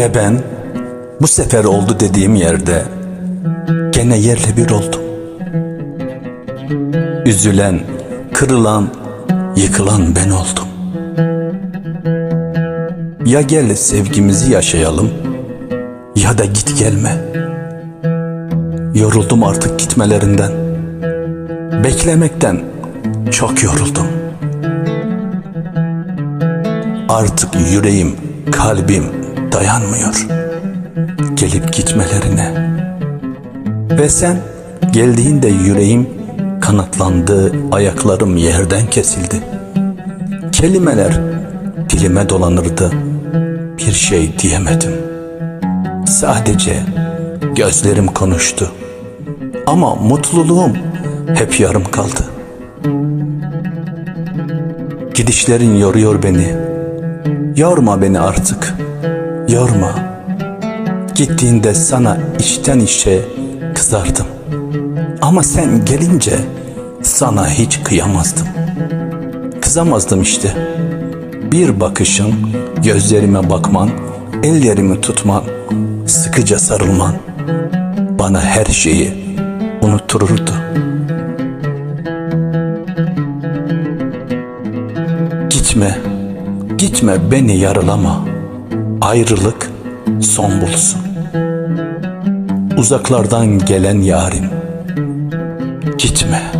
Ve ben bu sefer oldu dediğim yerde gene yerle bir oldum. Üzülen, kırılan, yıkılan ben oldum. Ya gel sevgimizi yaşayalım ya da git gelme. Yoruldum artık gitmelerinden. Beklemekten çok yoruldum. Artık yüreğim, kalbim dayanmıyor. Gelip gitmelerine. Ve sen geldiğinde yüreğim kanatlandı, ayaklarım yerden kesildi. Kelimeler dilime dolanırdı. Bir şey diyemedim. Sadece gözlerim konuştu. Ama mutluluğum hep yarım kaldı. Gidişlerin yoruyor beni. Yorma beni artık. Yorma. Gittiğinde sana içten içe kızardım. Ama sen gelince sana hiç kıyamazdım. Kızamazdım işte. Bir bakışın, gözlerime bakman, ellerimi tutman, sıkıca sarılman bana her şeyi unuttururdu. Gitme, gitme beni yarılama. Ayrılık son bulsun. Uzaklardan gelen yarim. Gitme.